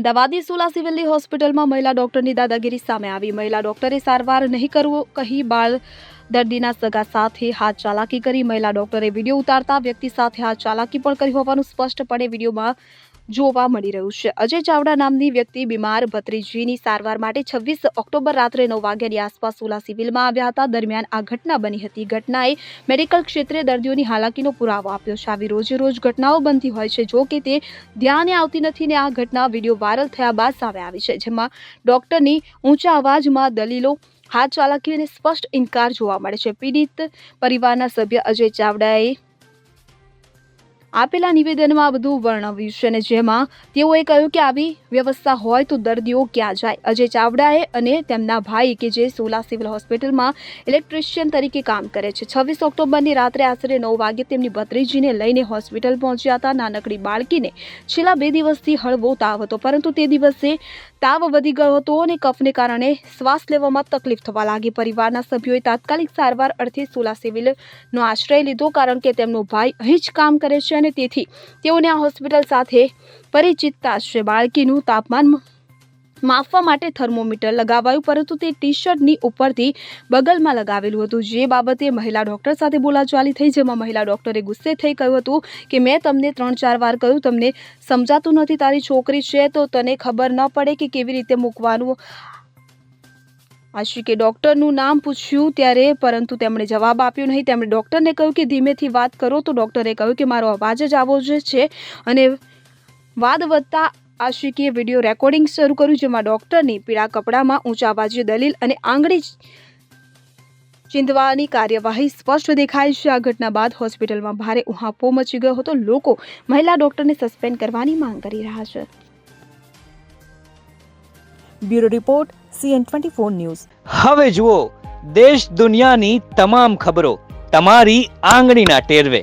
અમદાવાદની સુલા સિવિલની હોસ્પિટલમાં મહિલા ડોક્ટરની દાદાગીરી સામે આવી. મહિલા ડોક્ટરે સારવાર નહીં કરવું કહી બાળ દર્દીના સગા સાથે હાથ ચાલાકી કરી. મહિલા ડોક્ટરે વીડિયો ઉતારતા વ્યક્તિ સાથે હાથ ચાલાકી પણ કરી હોવાનું સ્પષ્ટપણે વિડીયોમાં જોવા મળી રહ્યું છે. અજય ચાવડા નામની વ્યક્તિ બીમાર ભત્રીજીની સારવાર માટે છવ્વીસ ઓક્ટોબર રાત્રે નવ વાગ્યાની આસપાસ સોલા સિવિલમાં આવ્યા હતા. દરમિયાન આ ઘટના બની હતી. ઘટનાએ મેડિકલ ક્ષેત્રે દર્દીઓની હાલાકીનો પુરાવો આપ્યો છે. આવી રોજે રોજ ઘટનાઓ બનતી હોય છે. જો કે તે ધ્યાને આવતી નથી ને આ ઘટના વીડિયો વાયરલ થયા બાદ સામે આવી છે, જેમાં ડોક્ટરની ઊંચા અવાજમાં દલીલો, હાથ ચાલાકી અને સ્પષ્ટ ઇનકાર જોવા મળે છે. પીડિત પરિવારના સભ્ય અજય ચાવડાએ આપેલા નિવેદનમાં બધું વર્ણવ્યું છે અને જેમાં તેઓએ કહ્યું કે આવી વ્યવસ્થા હોય તો દર્દીઓ ક્યાં જાય? અજય ચાવડાએ અને તેમના ભાઈ કે જે સોલા સિવિલ હોસ્પિટલમાં ઇલેક્ટ્રિશિયન તરીકે કામ કરે છે. છવ્વીસ ઓક્ટોબરની રાત્રે આશરે નવ વાગે તેમની ભત્રીજીને લઈને હોસ્પિટલ પહોંચ્યા હતા નાનકડી બાળકીને. છેલ્લા બે દિવસથી હળવો તાવ હતો, પરંતુ તે દિવસે તાવ વધી ગયો હતો અને કફને કારણે શ્વાસ લેવામાં તકલીફ થવા લાગી. પરિવારના સભ્યોએ તાત્કાલિક સારવાર અર્થે સોલા સિવિલનો આશ્રય લીધો કારણ કે તેમનો ભાઈ અહીં જ કામ કરે છે અને તેથી તેઓને આ હોસ્પિટલ સાથે પરિચિતતા છે. બાળકીનું તાપમાન માપવા માટે થર્મોમીટર લગાવાયું, પરંતુ તે ટી શર્ટની ઉપરથી બગલમાં લગાવેલું હતું. જે બાબતે મહિલા ડૉક્ટર સાથે બોલાચાલી થઈ, જેમાં મહિલા ડૉક્ટરે ગુસ્સે થઈ કહ્યું હતું કે, મેં તમને ત્રણ ચાર વાર કહ્યું, તમને સમજાતું નથી, તારી છોકરી છે, તો તને ખબર ન પડે કે કેવી રીતે મૂકવાનું. આશિકે ડૉક્ટરનું નામ પૂછ્યું ત્યારે, પરંતુ તેમણે જવાબ આપ્યો નહીં. તેમણે ડૉક્ટરને કહ્યું કે, ધીમેથી વાત કરો. તો ડૉક્ટરે કહ્યું કે, મારો અવાજ જ આવો જ છે. અને વાદ વધતા આશિકે વીડિયો રેકોર્ડિંગ શરૂ કર્યું જેમાં ડોક્ટરની પીળા કપડામાં ઊંચા અવાજે દલીલ અને આંગળી ચીંધવાની કાર્યવાહી સ્પષ્ટ દેખાય છે. આ ઘટના બાદ હોસ્પિટલમાં ભારે ઉહાપો મચી ગયો હતો. લોકો મહિલા ડોક્ટરને સસ્પેન્ડ કરવાની માંગ કરી રહ્યા છે. Bureau report CN twenty four news. હવે જુઓ દેશ દુનિયાની તમામ ખબરો તમારી આંગળીના ટેરવે.